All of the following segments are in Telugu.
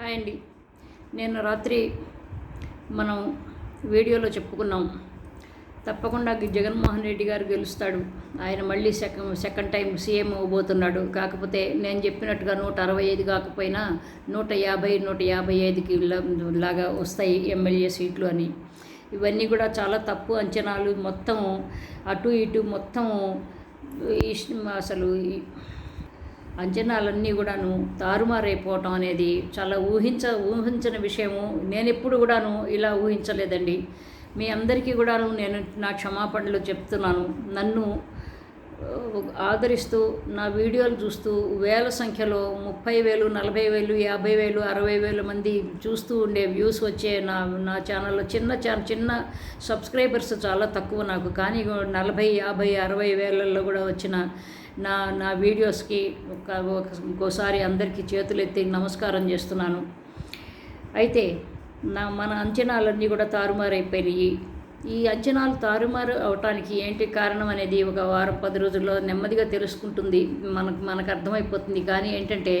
హాయ్ అండి. నేను రాత్రి మనం వీడియోలో చెప్పుకున్నాం. తప్పకుండా జగన్మోహన్ రెడ్డి గారు గెలుస్తాడు. ఆయన మళ్ళీ సెకండ్ సెకండ్ టైం సీఎం అవ్వబోతున్నాడు కాకపోతే నేను చెప్పినట్టుగా నూట అరవై ఐదు కాకపోయినా నూట యాభై నూట యాభై ఐదుకి లాగా వస్తాయి ఎమ్మెల్యే సీట్లు అని. ఇవన్నీ కూడా చాలా తప్పు అంచనాలు. మొత్తం అటు ఇటు మొత్తం ఇష్- అసలు అంచనాలన్నీ కూడాను తారుమారైపోవటం అనేది చాలా ఊహించ ఊహించిన విషయము. నేను ఎప్పుడు కూడాను ఇలా ఊహించలేదండి. మీ అందరికీ కూడాను నేను నా క్షమాపణలు చెప్తున్నాను. నన్ను ఆదరిస్తూ నా వీడియోలు చూస్తూ వేల సంఖ్యలో ముప్పై వేలు నలభై వేలు యాభై వేలు అరవై వేల మంది చూస్తూ ఉండే వ్యూస్ వచ్చే నా నా ఛానల్లో చిన్న ఛా చిన్న సబ్స్క్రైబర్స్ చాలా తక్కువ నాకు. కానీ నలభై యాభై అరవై వేలల్లో కూడా వచ్చిన నా నా వీడియోస్కి ఒక ఒకసారి అందరికీ చేతులెత్తి నమస్కారం చేస్తున్నాను. అయితే నా మన అంచనాలన్నీ కూడా తారుమారైపోయినాయి. ఈ అంచనాలు తారుమారు అవటానికి ఏంటి కారణం అనేది ఒక వారం పది రోజుల్లో నెమ్మదిగా తెలుసుకుంటుంది. మనకు మనకు అర్థమైపోతుంది. కానీ ఏంటంటే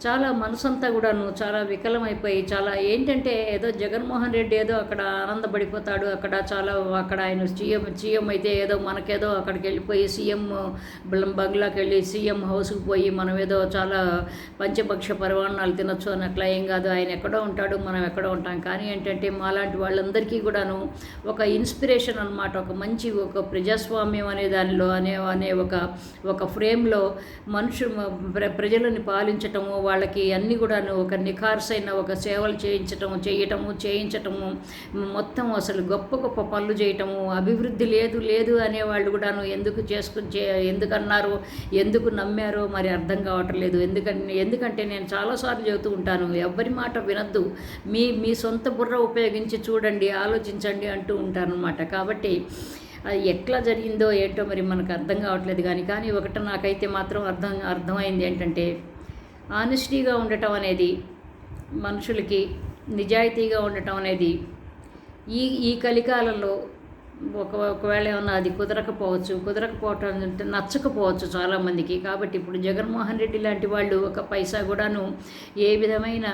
చాలా మనసంతా కూడాను చాలా వికలమైపోయి చాలా ఏంటంటే ఏదో జగన్మోహన్ రెడ్డి ఏదో అక్కడ ఆనందపడిపోతాడు అక్కడ చాలా అక్కడ ఆయన సీఎం సీఎం అయితే ఏదో మనకేదో అక్కడికి వెళ్ళిపోయి సీఎం బంగ్లాకి వెళ్ళి సీఎం హౌస్కి పోయి మనం ఏదో చాలా పంచపక్ష పరిమాణాలు తినొచ్చు అని అట్లా ఏం కాదు. ఆయన ఎక్కడో ఉంటాడు మనం ఎక్కడో ఉంటాం. కానీ ఏంటంటే మాలాంటి వాళ్ళందరికీ కూడాను ఒక ఇన్స్పిరేషన్ అన్నమాట ఒక మంచి ఒక ప్రజాస్వామ్యం అనే దానిలో అనే అనే ఒక ఒక ఫ్రేమ్లో మనుషు ప్ర ప్రజలని పాలించటము వాళ్ళకి అన్నీ కూడాను ఒక నిఖార్సైన ఒక సేవలు చేయించటము చేయటము చేయించటము మొత్తం అసలు గొప్ప గొప్ప పనులు చేయటము అభివృద్ధి లేదు లేదు అనే వాళ్ళు కూడాను ఎందుకు చేసుకుని చే ఎందుకన్నారు ఎందుకు నమ్మారో మరి అర్థం కావట్లేదు. ఎందుకంటే ఎందుకంటే నేను చాలాసార్లు చెబుతూ ఉంటాను ఎవ్వరి మాట వినద్దు. మీ మీ సొంత బుర్ర ఉపయోగించి చూడండి ఆలోచించండి అంటూ ఉంటాను అనమాట కాబట్టి అది ఎట్లా జరిగిందో ఏంటో మరి మనకు అర్థం కావట్లేదు కానీ కానీ ఒకటి నాకైతే మాత్రం అర్థం అర్థమైంది ఏంటంటే ఆనెస్టీగా ఉండటం అనేది మనుషులకి నిజాయితీగా ఉండటం అనేది ఈ ఈ కలికాలంలో ఒక ఒకవేళ ఏమన్నా అది కుదరకపోవచ్చు కుదరకపోవటం అంటే నచ్చకపోవచ్చు చాలామందికి. కాబట్టి ఇప్పుడు జగన్మోహన్ రెడ్డి లాంటి వాళ్ళు ఒక పైసా కూడాను ఏ విధమైన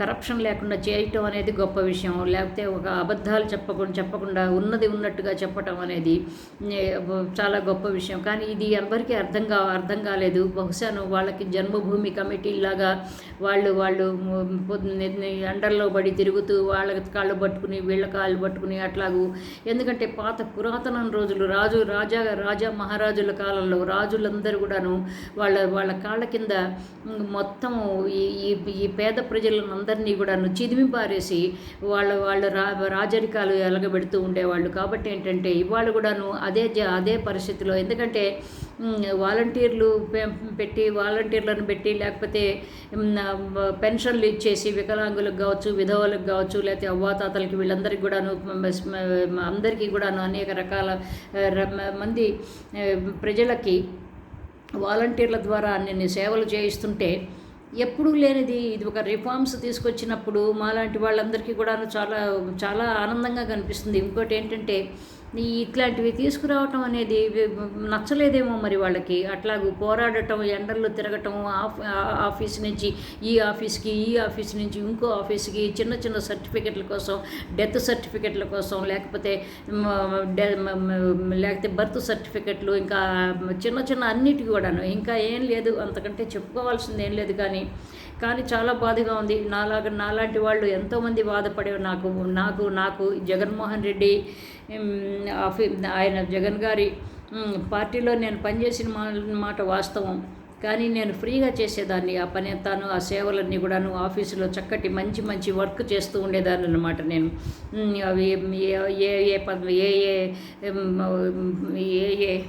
కరప్షన్ లేకుండా చేయటం అనేది గొప్ప విషయం. లేకపోతే ఒక అబద్ధాలు చెప్పకుండా చెప్పకుండా ఉన్నది ఉన్నట్టుగా చెప్పటం అనేది చాలా గొప్ప విషయం. కానీ ఇది ఎవరికి అర్థం కా అర్థం కాలేదు. బహుశాను వాళ్ళకి జన్మభూమి కమిటీ లాగా వాళ్ళు వాళ్ళు అండర్లో పడి తిరుగుతూ వాళ్ళ కాళ్ళు పట్టుకుని వీళ్ళ కాళ్ళు పట్టుకుని అట్లాగూ. ఎందుకంటే పాత పురాతన రోజులు రాజు రాజా రాజా మహారాజుల కాలంలో రాజులందరూ కూడాను వాళ్ళ వాళ్ళ కాళ్ళ కింద మొత్తం ఈ ఈ పేద ప్రజలను అందరినీ కూడాను చిదిమి పారేసి వాళ్ళ వాళ్ళ రా రాజరికాలు ఎలగబెడుతూ ఉండేవాళ్ళు. కాబట్టి ఏంటంటే ఇవాళ కూడాను అదే జ- అదే పరిస్థితిలో. ఎందుకంటే వాలంటీర్లు పె- పెట్టి వాలంటీర్లను పెట్టి లేకపోతే పెన్షన్లు ఇచ్చేసి వికలాంగులకు కావచ్చు విధవలకు కావచ్చు లేకపోతే అవ్వాతాతలకి వీళ్ళందరికీ కూడాను అందరికీ కూడాను అనేక రకాల మంది ప్రజలకి వాలంటీర్ల ద్వారా నేను సేవలు చేయిస్తుంటే ఎప్పుడూ లేనిది ఇది ఒక రిఫార్మ్స్ తీసుకొచ్చినప్పుడు మాలాంటి వాళ్ళందరికీ కూడా చాలా చాలా ఆనందంగా కనిపిస్తుంది. ఇంకోటి ఏంటంటే ఇట్లాంటివి తీసుకురావటం అనేది నచ్చలేదేమో మరి వాళ్ళకి. అట్లాగూ పోరాడటం ఎండల్లో తిరగటం ఆ- ఆఫీస్ నుంచి ఈ ఆఫీస్కి ఈ ఆఫీస్ నుంచి ఇంకో ఆఫీస్కి చిన్న చిన్న సర్టిఫికెట్ల కోసం డెత్ సర్టిఫికెట్ల కోసం లేకపోతే డె- లేకపోతే బర్త్ సర్టిఫికెట్లు ఇంకా చిన్న చిన్న అన్నిటికీ కూడాను. ఇంకా ఏం లేదు అంతకంటే చెప్పుకోవాల్సింది ఏం లేదు కానీ కానీ చాలా బాధగా ఉంది. నాలాగా నాలాంటి వాళ్ళు ఎంతోమంది బాధపడే నాకు నాకు నాకు జగన్మోహన్ రెడ్డి ఆయన జగన్ గారి పార్టీలో నేను పనిచేసిన మా మాట వాస్తవం. కానీ నేను ఫ్రీగా చేసేదాన్ని. ఆ పని తాను ఆ సేవలన్నీ కూడాను ఆఫీసులో చక్కటి మంచి మంచి వర్క్ చేస్తూ ఉండేదాన్ని అనమాట నేను. అవి ఏ ఏ ఏ ఏ ఏ ఏ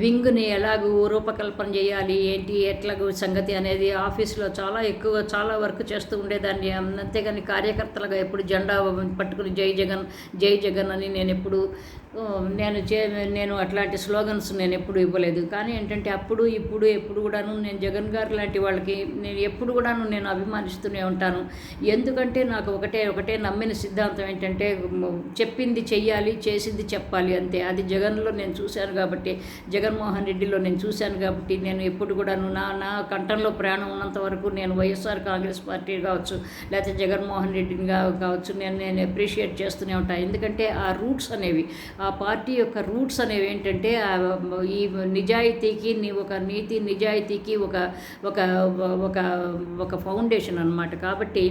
వింగ్ని ఎలాగూ రూపకల్పన చేయాలి ఏంటి ఎట్లాగూ సంగతి అనేది ఆఫీస్లో చాలా ఎక్కువ చాలా వర్క్ చేస్తూ ఉండేదాన్ని. అంతేగాని కార్యకర్తలుగా ఎప్పుడు జెండా పట్టుకుని జై జగన్ జై జగన్ అని నేను ఎప్పుడు నేను చే నేను అట్లాంటి స్లోగన్స్ నేను ఎప్పుడు ఇవ్వలేదు. కానీ ఏంటంటే అప్పుడు ఇప్పుడు ఎప్పుడు కూడాను నేను జగన్ గారు లాంటి వాళ్ళకి నేను ఎప్పుడు కూడాను నేను అభిమానిస్తూనే ఉంటాను. ఎందుకంటే నాకు ఒకటే ఒకటే నమ్మిన సిద్ధాంతం ఏంటంటే చెప్పింది చెయ్యాలి చేసింది చెప్పాలి అంతే. అది జగన్లో నేను చూశాను కాబట్టి జగన్మోహన్ రెడ్డిలో నేను చూశాను కాబట్టి నేను ఎప్పుడు కూడాను నా నా కంఠంలో ప్రాణం ఉన్నంత వరకు నేను వైఎస్ఆర్ కాంగ్రెస్ పార్టీ కావచ్చు లేకపోతే జగన్మోహన్ రెడ్డిని కావచ్చు నేను నేను అప్రిషియేట్ చేస్తూనే ఉంటాను ఎందుకంటే ఆ రూట్స్ అనేవి ఆ పార్టీ యొక్క రూట్స్ అనేవి ఏంటంటే ఈ నిజాయితీకి ఒక నీతి నిజాయితీకి ఒక ఒక ఒక ఒక ఫౌండేషన్ అన్నమాట. కాబట్టి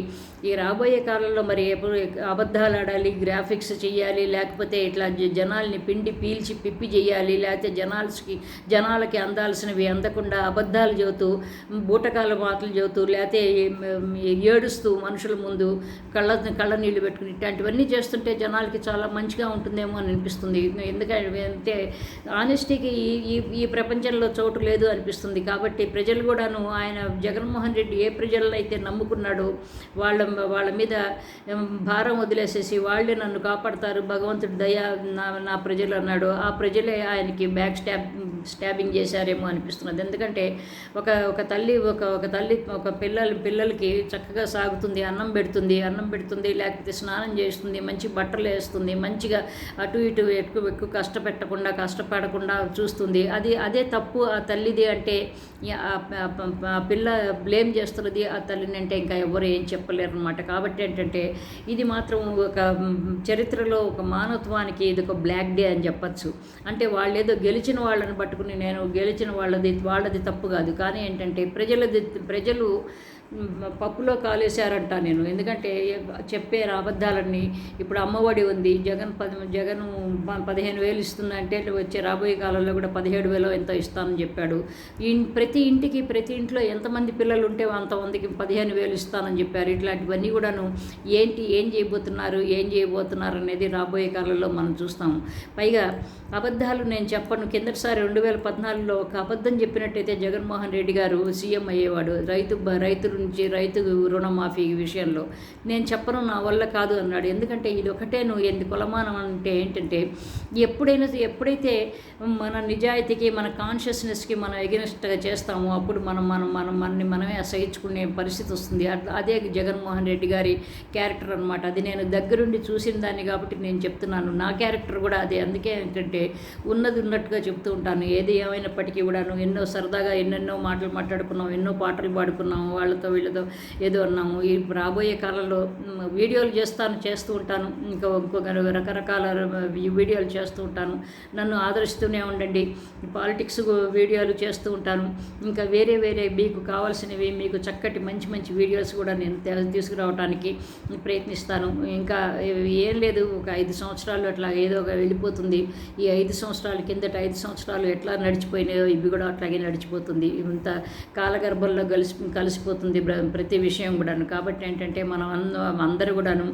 ఈ రాబోయే కాలంలో మరి ఎప్పుడు అబద్ధాలు ఆడాలి గ్రాఫిక్స్ చేయాలి లేకపోతే ఇట్లా జనాల్ని పిండి పీల్చి పిప్పి చేయాలి లేకపోతే జనాల్స్కి జనాలకి అందాల్సినవి అందకుండా అబద్ధాలు చెబుతూ బూటకాల మాటలు చెబుతూ లేకపోతే ఏడుస్తూ మనుషుల ముందు కళ్ళ కళ్ళ నీళ్ళు పెట్టుకుని ఇట్లాంటివన్నీ చేస్తుంటే జనాలకి చాలా మంచిగా ఉంటుందేమో అని అనిపిస్తుంది. ఎందుకంటే ఆనెస్టీకి ఈ ఈ ఈ ప్రపంచంలో చోటు లేదు అనిపిస్తుంది. కాబట్టి ప్రజలు కూడాను ఆయన జగన్మోహన్ రెడ్డి ఏ ప్రజలను అయితే నమ్ముకున్నాడో వాళ్ళ వాళ్ళ మీద భారం వదిలేసేసి వాళ్ళే నన్ను కాపాడతారు భగవంతుడి దయ నా నా ప్రజలు అన్నాడు ఆ ప్రజలే ఆయనకి బ్యాక్ స్టాప్ స్టాబింగ్ చేశారేమో అనిపిస్తున్నది. ఎందుకంటే ఒక ఒక తల్లి ఒక ఒక తల్లి ఒక పిల్లలు పిల్లలకి చక్కగా సాగుతుంది అన్నం పెడుతుంది అన్నం పెడుతుంది లేకపోతే స్నానం చేస్తుంది మంచి బట్టలు వేస్తుంది మంచిగా అటు ఇటు ఎక్కువ ఎక్కువ కష్టపెట్టకుండా కష్టపడకుండా చూస్తుంది. అది అదే తప్పు ఆ తల్లిది అంటే పిల్ల బ్లేమ్ చేస్తున్నది ఆ తల్లిని అంటే ఇంకా ఎవరు ఏం చెప్పలేరు అనమాట కాబట్టి ఏంటంటే ఇది మాత్రం ఒక చరిత్రలో ఒక మానవత్వానికి ఇది ఒక బ్లాక్ డే అని చెప్పచ్చు. అంటే వాళ్ళు ఏదో గెలిచిన వాళ్ళని పట్టుకుని నేను గెలిచిన వాళ్ళది వాళ్ళది తప్పు కాదు. కానీ ఏంటంటే ప్రజలది ప్రజలు పప్పులో కాలేశారంట నేను. ఎందుకంటే చెప్పే అబద్ధాలన్నీ ఇప్పుడు అమ్మఒడి ఉంది జగన్ పది జగన్ ప- పదిహేను వేలు ఇస్తుందంటే వచ్చే రాబోయే కాలంలో కూడా పదిహేడు వేలు ఎంతో ఇస్తానని చెప్పాడు. ఈ ప్రతి ఇంటికి ప్రతి ఇంట్లో ఎంతమంది పిల్లలు ఉంటే అంతమందికి పదిహేను వేలు ఇస్తానని చెప్పారు. ఇట్లాంటివన్నీ కూడాను ఏంటి ఏం చేయబోతున్నారు ఏం చేయబోతున్నారు అనేది రాబోయే కాలంలో మనం చూస్తాము. పైగా అబద్ధాలు నేను చెప్పను కిందటిసారి రెండు వేల పద్నాలుగులో ఒక అబద్ధం చెప్పినట్టయితే జగన్మోహన్ రెడ్డి గారు సీఎం అయ్యేవాడు. రైతు రైతులు గురించి రైతు రుణమాఫీ విషయంలో. నేను చెప్పను నా వల్ల కాదు అన్నాడు. ఎందుకంటే ఇది ఒకటే నువ్వు ఎందు కొలమానం అంటే ఏంటంటే ఎప్పుడైనా ఎప్పుడైతే మన నిజాయితీకి మన కాన్షియస్నెస్కి మనం ఎగనెస్ట్గా చేస్తామో అప్పుడు మనం మనం మనం మనని మనమే అసహించుకునే పరిస్థితి వస్తుంది. అట్లా- అదే జగన్మోహన్ రెడ్డి గారి క్యారెక్టర్ అనమాట అది నేను దగ్గరుండి చూసిన దాన్ని కాబట్టి నేను చెప్తున్నాను. నా క్యారెక్టర్ కూడా అదే. అందుకే ఏంటంటే ఉన్నది ఉన్నట్టుగా చెప్తూ ఉంటాను. ఏది ఏమైనప్పటికీ కూడాను ఎన్నో సరదాగా ఎన్నెన్నో మాటలు మాట్లాడుకున్నాం ఎన్నో పాటలు పాడుకున్నాము వాళ్ళతో వీళ్ళతో ఏదో అన్నాము. ఈ రాబోయే కాలంలో వీడియోలు చేస్తాను చేస్తూ ఉంటాను. ఇంకా ఇంకొక రకరకాల వీడియోలు చేస్తూ ఉంటాను. నన్ను ఆదరిస్తూనే ఉండండి. పాలిటిక్స్ వీడియోలు చేస్తూ ఉంటాను. ఇంకా వేరే వేరే మీకు కావాల్సినవి మీకు చక్కటి మంచి మంచి వీడియోస్ కూడా నేను తీసుకురావడానికి ప్రయత్నిస్తాను. ఇంకా ఏం లేదు ఒక ఐదు సంవత్సరాలు అట్లా ఏదో ఒక వెళ్ళిపోతుంది. ఈ ఐదు సంవత్సరాల కిందట ఐదు సంవత్సరాలు ఎట్లా నడిచిపోయినాయో ఇవి కూడా అట్లాగే నడిచిపోతుంది. ఇంత కాలగర్భంలో కలిసి కలిసిపోతుంది. ప్ర- ప్రతి విషయం కూడాను. కాబట్టి ఏంటంటే మనం అందరూ కూడాను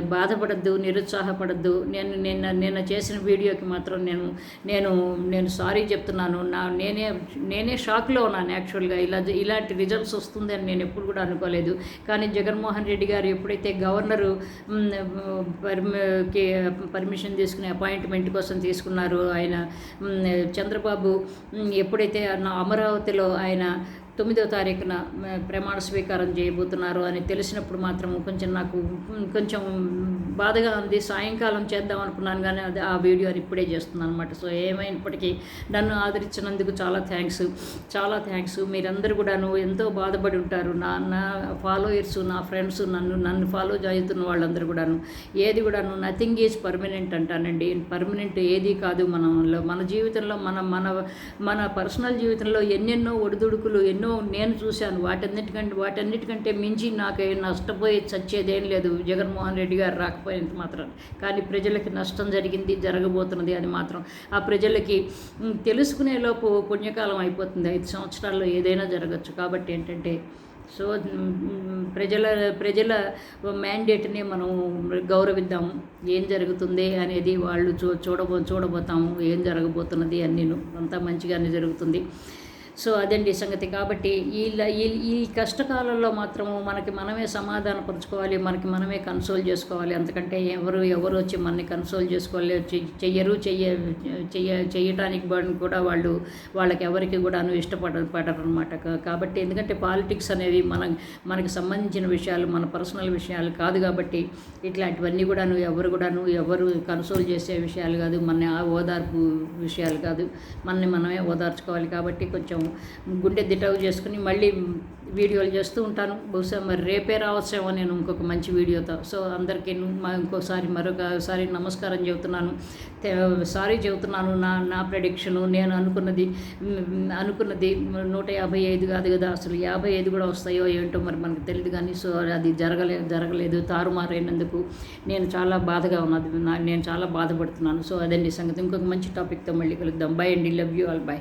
బాధపడద్దు నిరుత్సాహపడద్దు. నేను నిన్న నిన్న చేసిన వీడియోకి మాత్రం నేను నేను నేను సారీ చెప్తున్నాను. నా నేనే నేనే షాక్లో ఉన్నాను యాక్చువల్గా. ఇలా ఇలాంటి రిజల్ట్స్ వస్తుంది అని నేను ఎప్పుడు కూడా అనుకోలేదు. కానీ జగన్మోహన్ రెడ్డి గారు ఎప్పుడైతే గవర్నరు పర్మి పర్మిషన్ తీసుకుని అపాయింట్మెంట్ కోసం తీసుకున్నారు ఆయన చంద్రబాబు ఎప్పుడైతే నా అమరావతిలో ఆయన తొమ్మిదో తారీఖున ప్రమాణ స్వీకారం చేయబోతున్నారు అని తెలిసినప్పుడు మాత్రం కొంచెం నాకు కొంచెం బాధగా ఉంది. సాయంకాలం చేద్దాం అనుకున్నాను కానీ అది ఆ వీడియోని ఇప్పుడే చేస్తున్నాను అనమాట సో ఏమైనప్పటికీ నన్ను ఆదరించినందుకు చాలా థ్యాంక్స్ చాలా థ్యాంక్స్ మీరందరూ కూడాను ఎంతో బాధపడి ఉంటారు. నా నా ఫాలోయర్స్ నా ఫ్రెండ్స్ నన్ను నన్ను ఫాలో చేస్తున్న వాళ్ళందరూ కూడాను ఏది కూడాను నథింగ్ ఈజ్ పర్మనెంట్ అంటానండి. పర్మనెంట్ ఏది కాదు. మనలో మన జీవితంలో మన మన మన పర్సనల్ జీవితంలో ఎన్నెన్నో ఒడిదుడుకులు ఎన్నో నేను చూశాను. వాటన్నిటికంటే వాటన్నిటికంటే మించి నాకు నష్టపోయి చచ్చేదేం లేదు. జగన్మోహన్ రెడ్డి గారు రాకపోయినంత మాత్రం. కానీ ప్రజలకి నష్టం జరిగింది జరగబోతున్నది అది మాత్రం. ఆ ప్రజలకి తెలుసుకునేలోపు పుణ్యకాలం అయిపోతుంది. ఐదు సంవత్సరాల్లో ఏదైనా జరగచ్చు. కాబట్టి ఏంటంటే సో ప్రజల ప్రజల మ్యాండేట్ని మనం గౌరవిద్దాం. ఏం జరుగుతుంది అనేది వాళ్ళు చూ చూడబో చూడబోతాము. ఏం జరగబోతున్నది అని నేను అంతా మంచిగానే జరుగుతుంది. సో అదండి సంగతి. కాబట్టి ఈ ఈ ఈ కష్టకాలంలో మాత్రము మనకి మనమే సమాధానపరుచుకోవాలి మనకి మనమే కన్సోల్ చేసుకోవాలి. అంతకంటే ఎవరు ఎవరు వచ్చి మనని కన్సోల్ చేసుకోవాలి చెయ్యరు చెయ్య చెయ్య చేయటానికి కూడా వాళ్ళు వాళ్ళకి ఎవరికి కూడాను ఇష్టపడ పడరు అనమాట కాబట్టి ఎందుకంటే పాలిటిక్స్ అనేవి మన మనకి సంబంధించిన విషయాలు మన పర్సనల్ విషయాలు కాదు కాబట్టి ఇట్లాంటివన్నీ కూడాను ఎవరు కూడాను ఎవరు కన్సోల్ చేసే విషయాలు కాదు మన ఆ ఓదార్పు విషయాలు కాదు మనని మనమే ఓదార్చుకోవాలి. కాబట్టి కొంచెం గుండె దిటవు చేసుకుని మళ్ళీ వీడియోలు చేస్తూ ఉంటాను. బహుశా మరి రేపే రావచ్చేమో నేను ఇంకొక మంచి వీడియోతో. సో అందరికీ మా ఇంకోసారి మరొకసారి నమస్కారం చెబుతున్నాను. సారీ చెబుతున్నాను. నా నా ప్రెడిక్షను నేను అనుకున్నది అనుకున్నది నూట యాభై ఐదు కాదు కదా. అసలు యాభై ఐదు కూడా వస్తాయో ఏంటో మరి మనకు తెలియదు కానీ సో అది జరగలేదు జరగలేదు. తారుమారైనందుకు నేను చాలా బాధగా ఉన్నది. నేను చాలా బాధపడుతున్నాను. సో అదండి సంగతి. ఇంకొక మంచి టాపిక్తో మళ్ళీ కలుద్దాం. బై అండి. Love you all. బై.